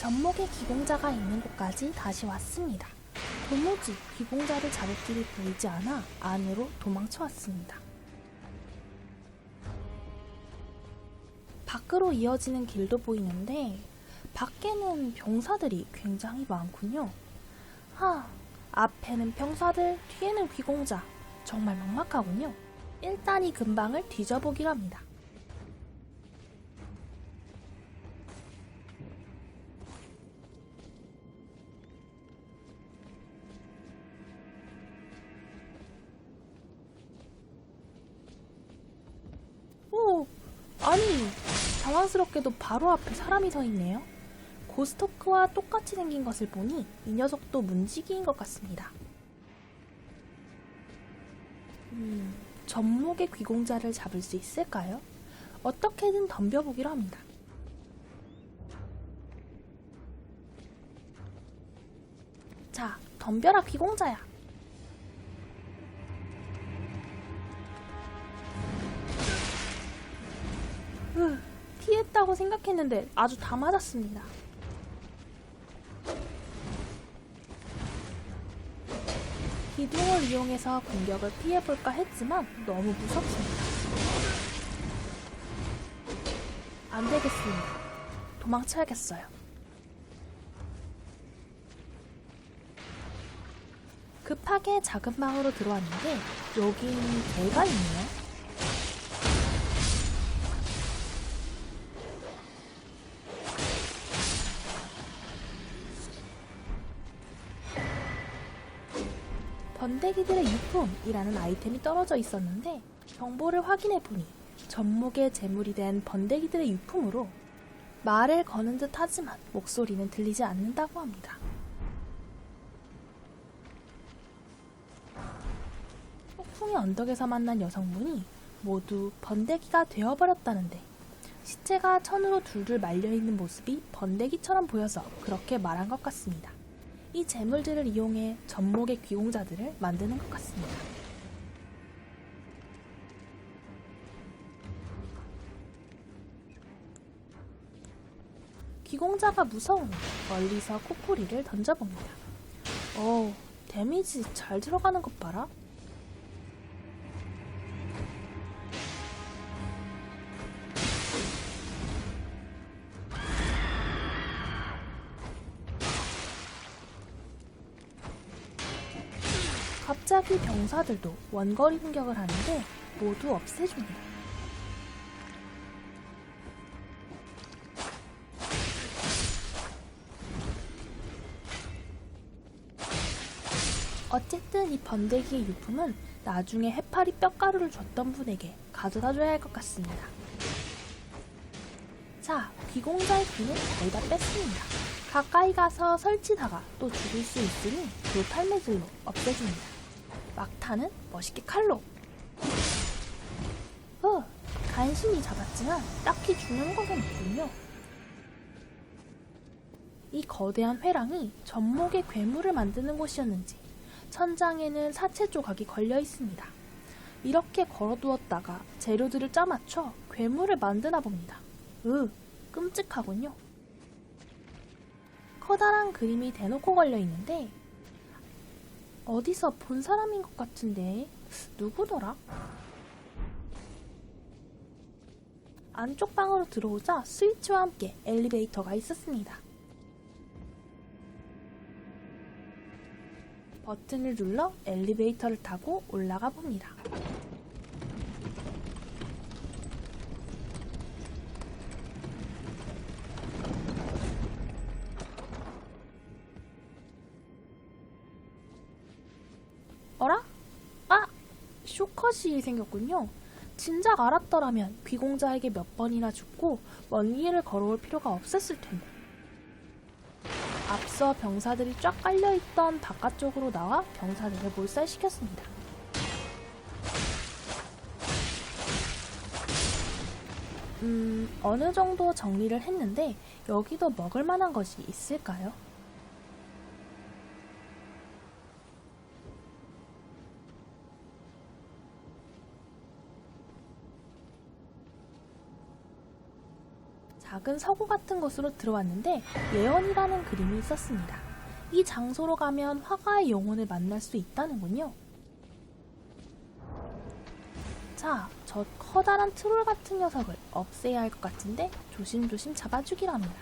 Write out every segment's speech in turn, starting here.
전목의 기공자가 있는 곳까지 다시 왔습니다. 도무지 기공자를 잡을 길이 보이지 않아 안으로 도망쳐 왔습니다. 밖으로 이어지는 길도 보이는데 밖에는 병사들이 굉장히 많군요. 하, 앞에는 병사들, 뒤에는 귀공자. 정말 막막하군요. 일단 이 근방을 뒤져보기로 합니다. 아니, 당황스럽게도 바로 앞에 사람이 서 있네요. 고스토크와 똑같이 생긴 것을 보니 이 녀석도 문지기인 것 같습니다. 음, 전목의 귀공자를 잡을 수 있을까요? 어떻게든 덤벼보기로 합니다. 자, 덤벼라 귀공자야. 으, 피했다고 생각했는데 아주 다 맞았습니다. 기둥을 이용해서 공격을 피해볼까 했지만 너무 무섭습니다. 안 되겠습니다. 도망쳐야겠어요. 급하게 작은 방으로 들어왔는데 여긴 개가 있네요. 번데기들의 유품이라는 아이템이 떨어져 있었는데 정보를 확인해 보니 전목의 재물이 된 번데기들의 유품으로 말을 거는 듯 하지만 목소리는 들리지 않는다고 합니다. 폭풍의 언덕에서 만난 여성분이 모두 번데기가 되어버렸다는데 시체가 천으로 둘둘 말려있는 모습이 번데기처럼 보여서 그렇게 말한 것 같습니다. 이 재물들을 이용해 전목의 귀공자들을 만드는 것 같습니다. 귀공자가 무서우니 멀리서 코코리를 던져봅니다. 어, 데미지 잘 들어가는 것 봐라. 갑자기 병사들도 원거리 공격을 하는데 모두 없애줍니다. 어쨌든 이 번데기의 유품은 나중에 해파리 뼈가루를 줬던 분에게 가져다 줘야 할 것 같습니다. 자, 귀공자의 귀는 거의 다 뺐습니다. 가까이 가서 설치다가 또 죽일 수 있으니 돌팔매질로 없애줍니다. 막타는 멋있게 칼로. 어, 간신히 잡았지만 딱히 중요한 것은 없군요. 이 거대한 회랑이 전목의 괴물을 만드는 곳이었는지 천장에는 사체 조각이 걸려 있습니다. 이렇게 걸어두었다가 재료들을 짜맞춰 괴물을 만드나 봅니다. 으, 끔찍하군요. 커다란 그림이 대놓고 걸려 있는데 어디서 본 사람인 것 같은데 누구더라? 안쪽 방으로 들어오자 스위치와 함께 엘리베이터가 있었습니다. 버튼을 눌러 엘리베이터를 타고 올라가 봅니다. 쇼컷이 생겼군요. 진작 알았더라면 귀공자에게 몇 번이나 죽고 먼 길을 걸어올 필요가 없었을 텐데. 앞서 병사들이 쫙 깔려있던 바깥쪽으로 나와 병사들을 몰살시켰습니다. 음, 어느 정도 정리를 했는데 여기도 먹을 만한 것이 있을까요? 작은 서구 같은 곳으로 들어왔는데 예언이라는 그림이 있었습니다. 이 장소로 가면 화가의 영혼을 만날 수 있다는군요. 자, 저 커다란 트롤 같은 녀석을 없애야 할 것 같은데 조심조심 잡아주길 합니다.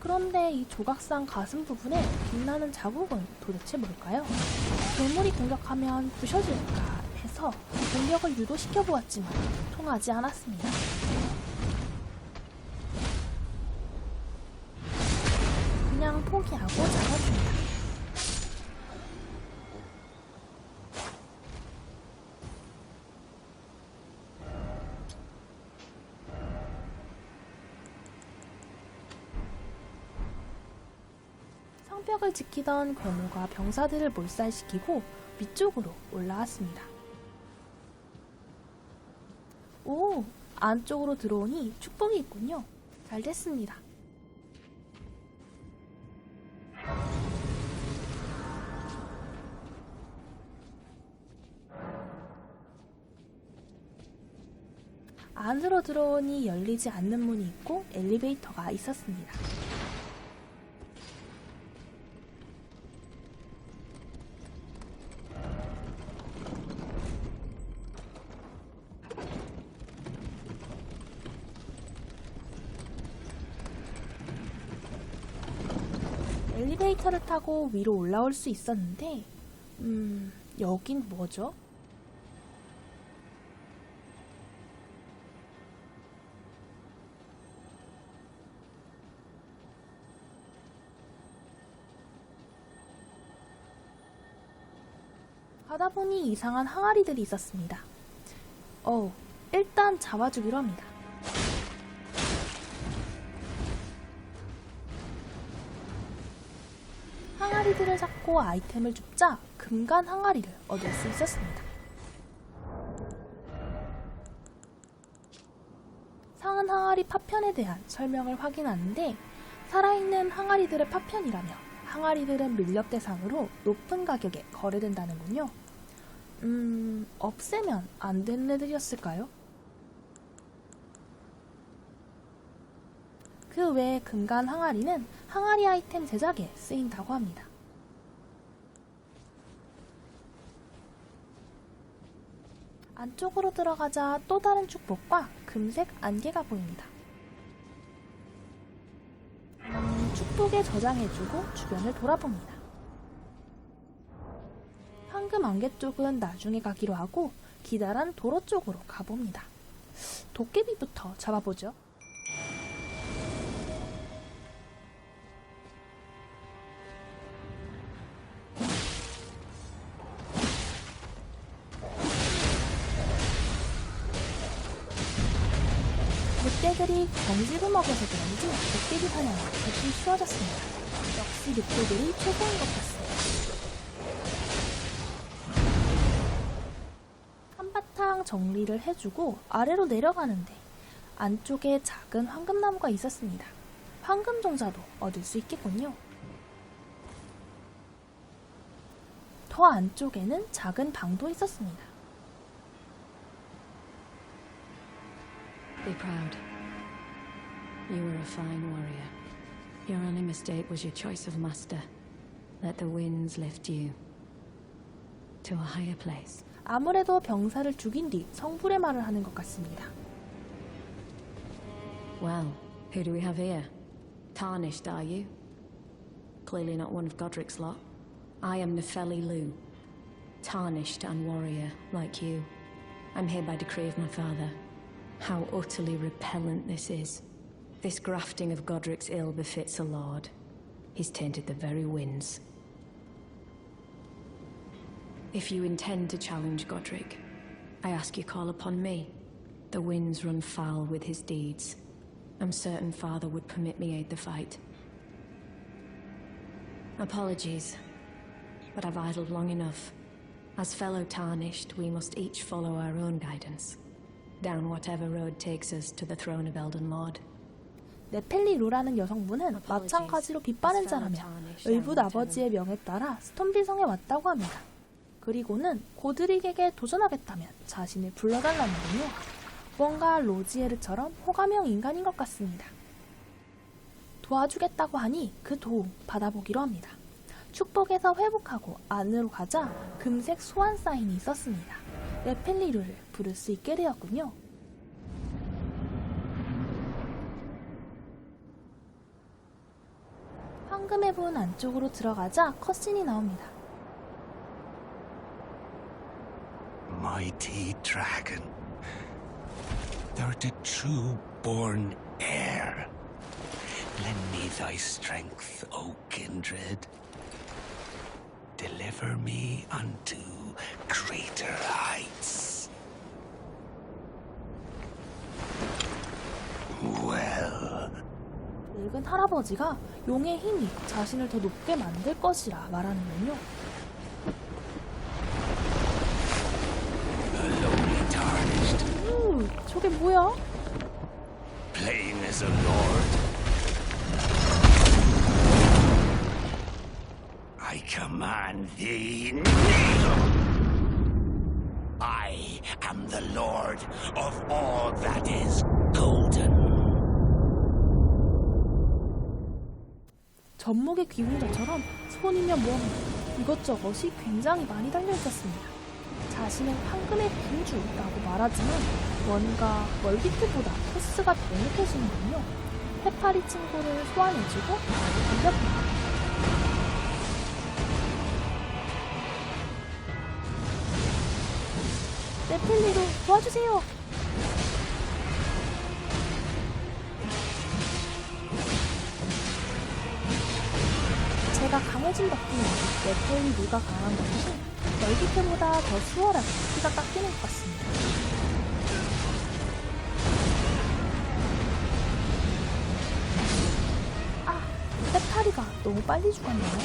그런데 이 조각상 가슴 부분에 빛나는 자국은 도대체 뭘까요? 괴물이 공격하면 부셔질까 해서 공격을 유도시켜 보았지만 통하지 않았습니다. 포기하고 잡아줍니다. 성벽을 지키던 괴물과 병사들을 몰살시키고 위쪽으로 올라왔습니다. 오, 안쪽으로 들어오니 축복이 있군요. 잘 됐습니다. 들어오니 열리지 않는 문이 있고 엘리베이터가 있었습니다. 엘리베이터를 타고 위로 올라올 수 있었는데, 음, 여긴 뭐죠? 하다 보니 이상한 항아리들이 있었습니다. 어, 일단 잡아주기로 합니다. 항아리들을 잡고 아이템을 줍자 금간 항아리를 얻을 수 있었습니다. 상한 항아리 파편에 대한 설명을 확인하는데 살아있는 항아리들의 파편이라며 항아리들은 밀렵 대상으로 높은 가격에 거래된다는군요. 음, 없애면 안 되는 애들이었을까요? 그 외에 금간 항아리는 항아리 아이템 제작에 쓰인다고 합니다. 안쪽으로 들어가자 또 다른 축복과 금색 안개가 보입니다. 축복에 저장해주고 주변을 돌아봅니다. 황금 안개 쪽은 나중에 가기로 하고 기다란 도로 쪽으로 가봅니다. 도깨비부터 잡아보죠. 늑대들이 경지를 먹어서 그런지 도깨비 사냥이 훨씬 쉬워졌습니다. 역시 늑대들이 최고인 것 같습니다. 한바탕 정리를 해주고 아래로 내려가는데 안쪽에 작은 황금나무가 있었습니다. 황금 종자도 얻을 수 있겠군요. 더 안쪽에는 작은 방도 있었습니다. Be proud. You were a fine warrior. Your only mistake was your choice of master. Let the winds lift you to a higher place. 아무래도 병사를 죽인 뒤 성불의 말을 하는 것 같습니다. Well, who do we have here? Tarnished, are you? Clearly not one of Godric's lot. I am Nefeli Lu. Tarnished and warrior, like you. I'm here by decree of my father. How utterly repellent this is. This grafting of Godric's ill befits a lord. He's tainted the very winds. If you intend to challenge Godric, I ask you call upon me. The winds run foul with his deeds. I'm certain father would permit me aid the fight. Apologies, but I've idled long enough. As fellow tarnished, we must each follow our own guidance. Down whatever road takes us to the throne of Elden Lord. 네펠리 루라는 여성분은 마찬가지로 빛바랜 자라며 의붓 아버지의 명에 따라 스톤빌성에 왔다고 합니다. 그리고는 고드릭에게 도전하겠다면 자신을 불러달라는군요. 뭔가 로지에르처럼 호감형 인간인 것 같습니다. 도와주겠다고 하니 그 도움 받아보기로 합니다. 축복에서 회복하고 안으로 가자 금색 소환 사인이 있었습니다. 레펠리루를 부를 수 있게 되었군요. 황금의 분 안쪽으로 들어가자 컷신이 나옵니다. Mighty dragon, thou the true born heir. Lend me thy strength, O kindred. Deliver me unto greater heights. 늙은 할아버지가 용의 힘이 자신을 더 높게 만들 것이라 말하는군요. 음, 저게 뭐야? command thee, kneel! I am the lord of all that is 전목의 귀공자처럼 손이며 몸 이것저것이 굉장히 많이 달려 있었습니다. 자신은 황금의 공주라고 말하지만 뭔가 멀비트보다 토스가 더 느껴지는군요. 해파리 친구를 소환해주고 반갑다. 네필리로 도와주세요. 강해진 덕분에 네펠리 누가 강한 것이 멀기트보다 더 수월하게 피가 깎이는 것 같습니다. 아, 해파리가 너무 빨리 죽었나요?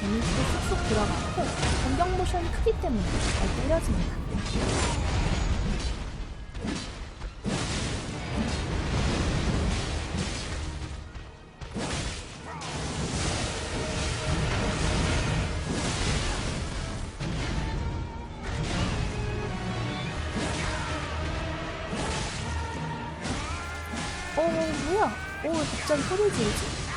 데미지도 쑥쑥 들어갔고 공격 모션이 크기 때문에 잘 때려집니다. 어, 뭐야? 오, 왜 갑자기 소리를 지르지?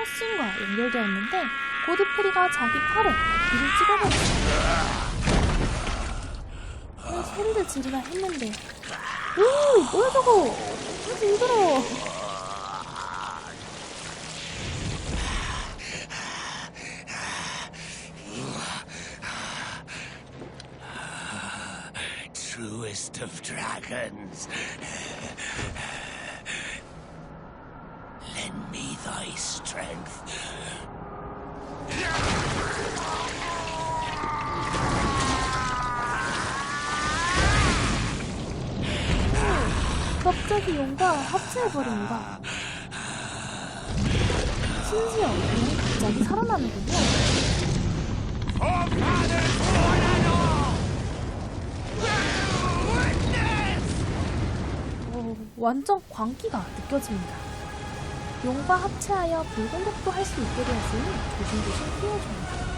컷신과 연결되었는데 고드프리가 자기 팔에 귀를 찍어버렸어. 왜 소리를 지르나 했는데 오 뭐야 저거 왜 징그러워 Truest dragons. Lend me thy strength. 갑자기 용과 합체해버립니다 심지어 용이 갑자기 살아나는군요 오, 완전 광기가 느껴집니다. 용과 합체하여 불공격도 할 수 있게 되었으니 조심조심 피해줍니다.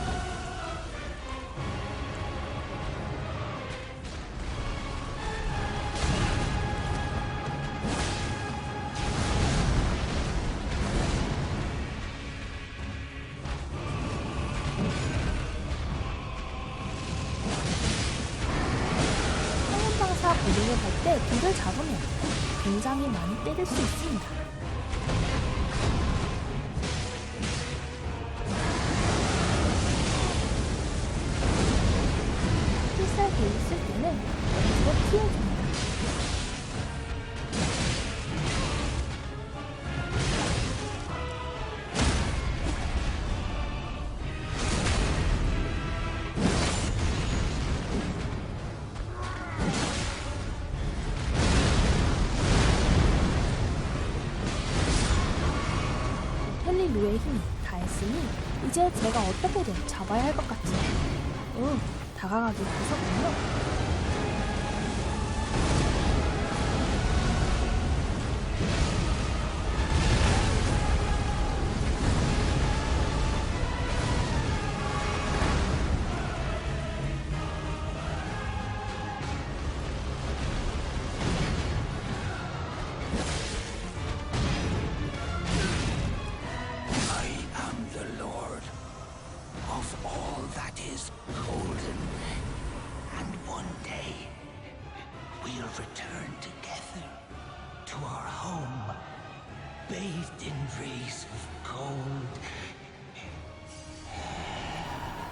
필살기 있을 때는 왼쪽으로 피해줍니다. 헨리루의 힘이 다했으니 이제 제가 어떻게든 잡아야 할 것 같지요. 응, 다가가기 무섭군요.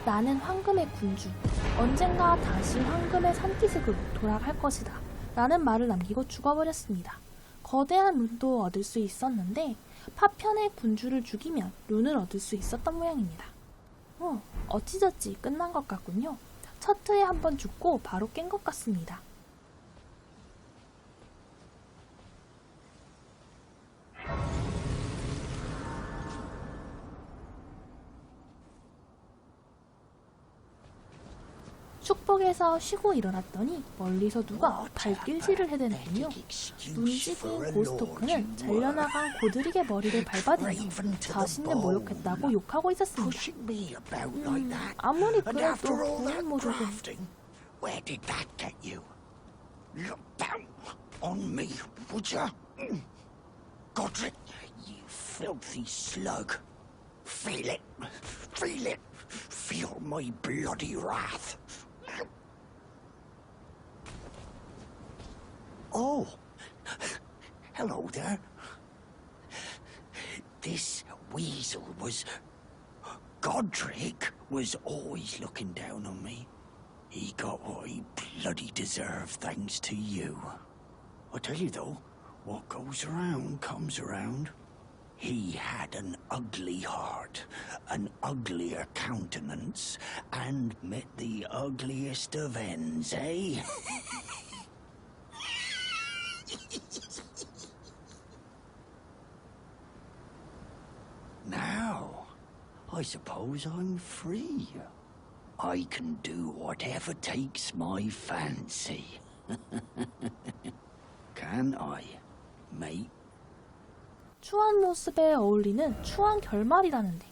나는 황금의 군주. 언젠가 다시 황금의 산기슭으로 돌아갈 것이다. 라는 말을 남기고 죽어버렸습니다. 거대한 룬도 얻을 수 있었는데 파편의 군주를 죽이면 룬을 얻을 수 있었던 모양입니다. 어, 어찌저찌 끝난 것 같군요. 첫 트에 한번 죽고 바로 깬 것 같습니다. 축복에서 쉬고 일어났더니 멀리서 누가 발길질을 해대는군요. 눈짓인 고스토크는 잘려나간 고드릭의 머리를 밟아대며 자신을 모욕했다고 욕하고 있었습니다. That. 아무리 그래도 filthy slug. Feel it. Feel it. Feel my bloody wrath. Oh. Hello there. This weasel was Godric was always looking down on me. He got what he bloody deserved thanks to you. I tell you though, what goes around comes around. He had an ugly heart, an uglier countenance, and met the ugliest of ends, eh? Now, I suppose I'm free. I can do whatever takes my fancy. can I, mate? 추한 모습에 어울리는 추한 결말이라는데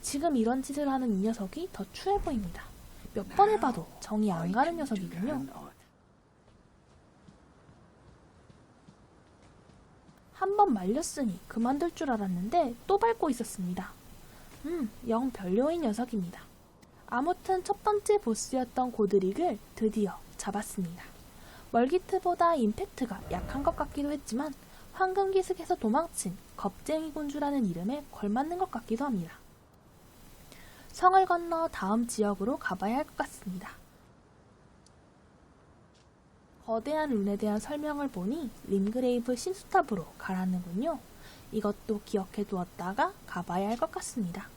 지금 이런 짓을 하는 이 녀석이 더 추해 보입니다. 몇 번을 봐도 정이 안 가는 녀석이군요. Can I? 한 번 말렸으니 그만둘 줄 알았는데 또 밟고 있었습니다. 음, 영 별로인 녀석입니다. 아무튼 첫 번째 보스였던 고드릭을 드디어 잡았습니다. 멀기트보다 임팩트가 약한 것 같기도 했지만 황금 기슭에서 도망친 겁쟁이 군주라는 이름에 걸맞는 것 같기도 합니다. 성을 건너 다음 지역으로 가봐야 할 것 같습니다. 거대한 룬에 대한 설명을 보니 림그레이브 신수탑으로 가라는군요. 이것도 기억해 두었다가 가봐야 할 것 같습니다.